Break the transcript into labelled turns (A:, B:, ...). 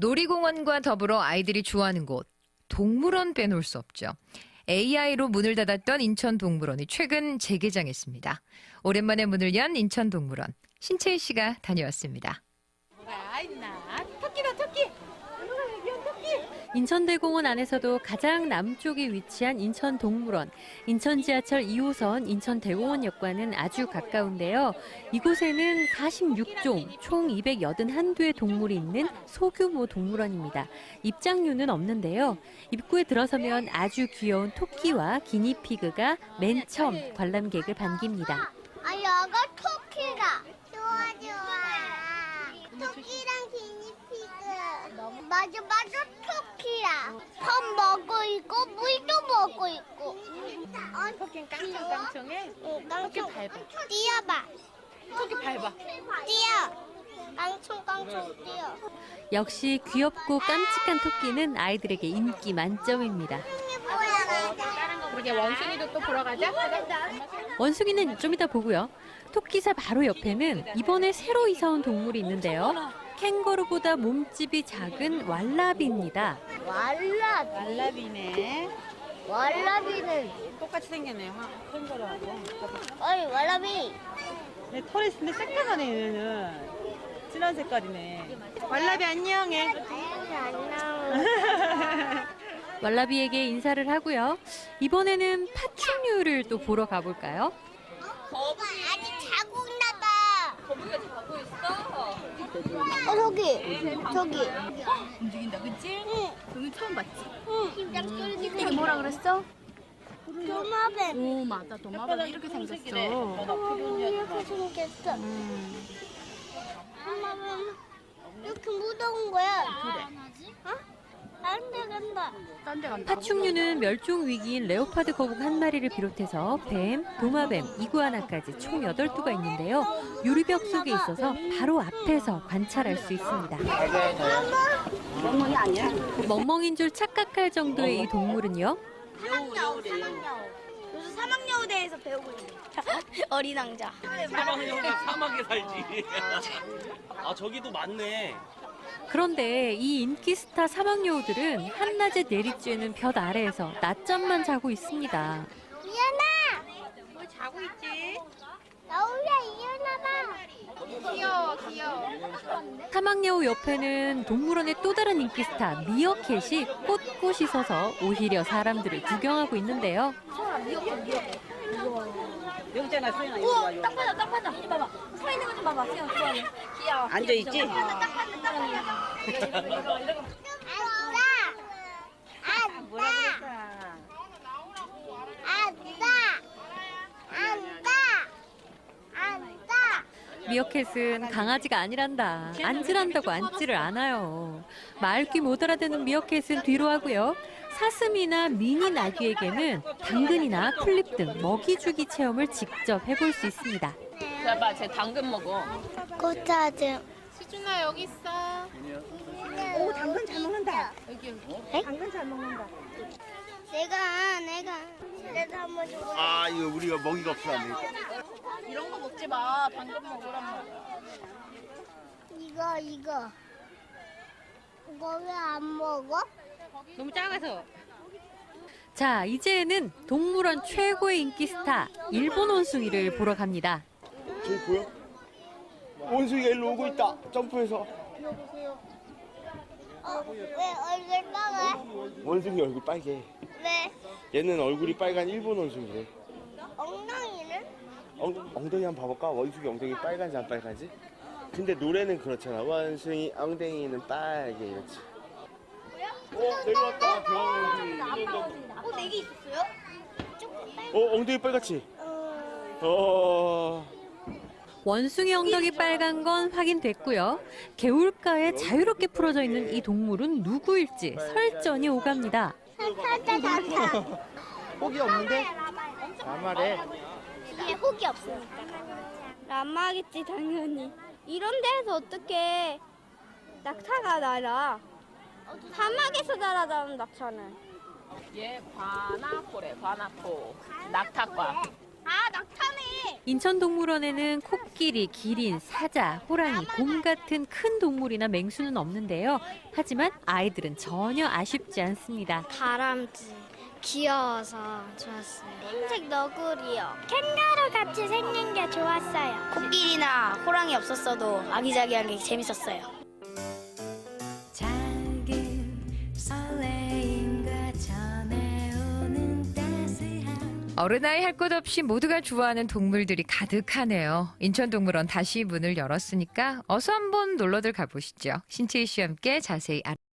A: 놀이공원과 더불어 아이들이 좋아하는 곳, 동물원 빼놓을 수 없죠. AI로 문을 닫았던 인천동물원이 최근 재개장했습니다. 오랜만에 문을 연 인천동물원. 신채희 씨가 다녀왔습니다.
B: 인천대공원 안에서도 가장 남쪽에 위치한 인천동물원. 인천 지하철 2호선 인천대공원역과는 아주 가까운데요. 이곳에는 46종, 총 281두의 동물이 있는 소규모 동물원입니다. 입장료는 없는데요. 입구에 들어서면 아주 귀여운 토끼와 기니피그가 맨 처음 관람객을 반깁니다.
C: 아, 여가 토끼다. 좋아, 좋아. 토끼랑 기니피그. 맞아, 맞아, 토끼야. 밥 먹고 있고, 물도 먹고 있고. 어,
D: 토끼는 깡총깡총해.
C: 응,
D: 토끼
C: 깡총.
D: 밟아.
C: 뛰어봐.
D: 토끼 밟아.
C: 뛰어. 깡총, 깡총 뛰어.
B: 역시 귀엽고 깜찍한 토끼는 아이들에게 인기 만점입니다.
D: 그러게 원숭이도 또 보러 가자.
B: 원숭이는 좀 이따 보고요. 토끼사 바로 옆에는 이번에 새로 이사 온 동물이 있는데요. 캥거루보다 몸집이 작은 왈라비입니다.
C: 왈라비.
D: 말라비네.
C: 왈라비는.
D: 똑같이 생겼네. 화 캥거루하고.
C: 어이, 왈라비.
D: 내 털이 근데 새까만해 얘는. 진한 색깔이네. 말라비 안녕해.
B: 왈라비에게 인사를 하고요. 이번에는 파충류를 또 보러 가볼까요?
C: 거북이 아직 자고 있나 봐. 거북이가 자고 있 어. 어 저기 저기.
E: 움직인다, 그치?
C: 응.
E: 오늘 처음 봤지?
C: 응.
E: 이게 뭐라 그랬어?
C: 도마뱀.
E: 오, 맞다. 도마뱀 이렇게 생겼어.
C: 어, 이렇게 생겼어. 도마뱀 이렇게 무더운 거야. 그래. 어? 다른 데 간다.
E: 딴 데 간다.
B: 파충류는 멸종 위기인 레오파드 거북 한 마리를 비롯해서 뱀, 도마뱀, 이구아나까지 총 8두가 있는데요. 유리벽 속에 있어서 바로 앞에서 관찰할 수 있습니다.
E: 멍멍이 아니야?
B: 멍멍인 줄 착각할 정도의 이 동물은요.
C: 사막여우, 사막여우. 요즘 사막여우 대에서 배우고 있는 어린 왕자.
F: 사막에 사막에 살지. 아 저기도 많네.
B: 그런데 이 인기 스타 사막여우들은 한낮에 내리쬐는 볕 아래에서 낮잠만 자고 있습니다.
C: 미연아,
D: 뭐 자고 있지?
C: 여우야 일어나봐.
D: 귀여워 귀여워.
B: 사막여우 옆에는 동물원의 또 다른 인기 스타 미어캣이 꼿꼿이 서서 오히려 사람들을 구경하고 있는데요.
E: 여기 있잖아, 소연아.
C: 우와. 딱 봐봐, 딱 봐봐. 봐봐. 서 있는 거 좀 봐봐. 수영 좋아해. 귀여워.
E: 앉아있지?
B: 미어캣은 강아지가 아니란다. 앉으란다고 앉지를 않아요. 말귀 못 알아듣는 미어캣은 뒤로 하고요. 사슴이나 미니 나귀에게는 당근이나 풀잎 등 먹이 주기 체험을 직접 해볼 수 있습니다.
E: 봐봐, 쟤 당근 먹어.
C: 고타즘.
D: 시준아 여기 있어.
C: 오, 당근 잘 먹는다.
D: 여기
C: 당근 잘 먹는다. 내가, 내가. 내가 한번 줘봐.
F: 아 이거 우리가 먹이가 없어 안 돼.
E: 이런 거 먹지 마. 당근 먹으란 말이야.
C: 이거, 이거. 이거 왜 안 먹어?
B: 너무 작아서. 자, 이제는 동물원 최고의 인기 스타 일본 원숭이를 보러 갑니다.
F: 저기 보여? 원숭이가 일로 오고 있다. 점프해서.
C: 어, 왜 얼굴 빨개?
F: 원숭이 얼굴 빨개.
C: 왜?
F: 얘는 얼굴이 빨간 일본 원숭이래.
C: 엉덩이는?
F: 엉, 엉덩이 한번 봐볼까? 원숭이 엉덩이 빨간지 안 빨간지? 근데 노래는 그렇잖아. 원숭이 엉덩이는 빨개 이렇지. 어 내려왔다. 병원 원숭이.
C: 어, 네개 있었어요? 조금 빨
F: 어 엉덩이 빨갛지?
C: 어,
F: 어.
B: 원숭이 엉덩이 빨간 건 확인됐고요. 개울가에 자유롭게 풀어져 있는 이 동물은 누구일지 설전이 오갑니다.
F: 혹이 없는데? 라마래.
C: 뒤에 혹이 없으니까. 라마겠지, 당연히. 이런 데서 어떻게 낙타가 날아? 사막에서 날아다니는 낙타는.
E: 얘 과나포래, 과나포. 낙타과.
C: 아, 낙타네.
B: 인천동물원에는 코끼리, 기린, 사자, 호랑이, 곰 같은 큰 동물이나 맹수는 없는데요. 하지만 아이들은 전혀 아쉽지 않습니다.
C: 다람쥐 귀여워서 좋았어요. 흰색 너구리요. 캥거루 같이 생긴 게 좋았어요.
E: 코끼리나 호랑이 없었어도 아기자기한 게 재밌었어요.
A: 어른아이 할 것 없이 모두가 좋아하는 동물들이 가득하네요. 인천동물원 다시 문을 열었으니까 어서 한번 놀러들 가보시죠. 신채희 씨와 함께 자세히 알아